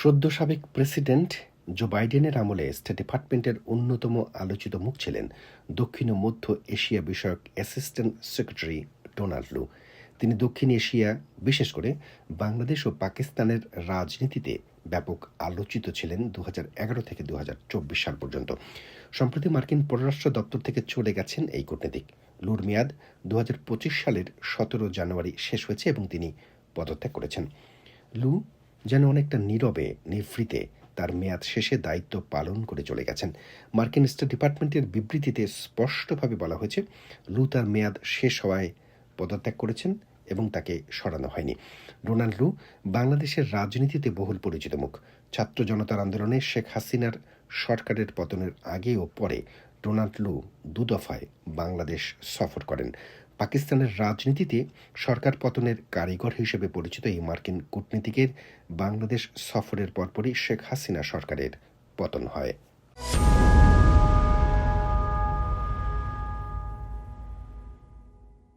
সদ্য সাবেক president Joe বাইডেনের আমলে স্টেট ডিপার্টমেন্টের অন্যতম আলোচিত মুখ ছিলেন দক্ষিণ ও মধ্য এশিয়া বিষয়ক অ্যাসিস্ট্যান্ট সেক্রেটারি ডোনাল্ড লু। তিনি দক্ষিণ এশিয়া, বিশেষ করে বাংলাদেশ ও পাকিস্তানের রাজনীতিতে ব্যাপক আলোচিত ছিলেন দু হাজার এগারো থেকে দু চব্বিশ সাল পর্যন্ত। সম্প্রতি মার্কিন পররাষ্ট্র দপ্তর থেকে চলে গেছেন এই কূটনীতিক। লুর মেয়াদ দু হাজার পঁচিশ সালের সতেরো জানুয়ারি শেষ হয়েছে এবং তিনি পদত্যাগ করেছেন। লু যেন অনেকটা নীরবে, নিভৃতে তার মেয়াদ শেষে দায়িত্ব পালন করে চলে গেছেন। মার্কিন স্টেট ডিপার্টমেন্টের বিবৃতিতে স্পষ্টভাবে বলা হয়েছে, লু তার মেয়াদ শেষ হওয়ায় পদত্যাগ করেছেন এবং তাকে সরানো হয়নি। ডোনাল্ড লু বাংলাদেশের রাজনীতিতে বহুল পরিচিত মুখ। ছাত্র জনতার আন্দোলনে শেখ হাসিনার সরকারের পতনের আগে ও পরে ডোনাল্ড লু দুদফায় বাংলাদেশ সফর করেন। পাকিস্তানের রাজনীতিতে সরকার পতনের কারিগর হিসেবে পরিচিত এই মার্কিন কূটনীতিকের বাংলাদেশ সফরের পরপরই শেখ হাসিনা সরকারের পতন হয়।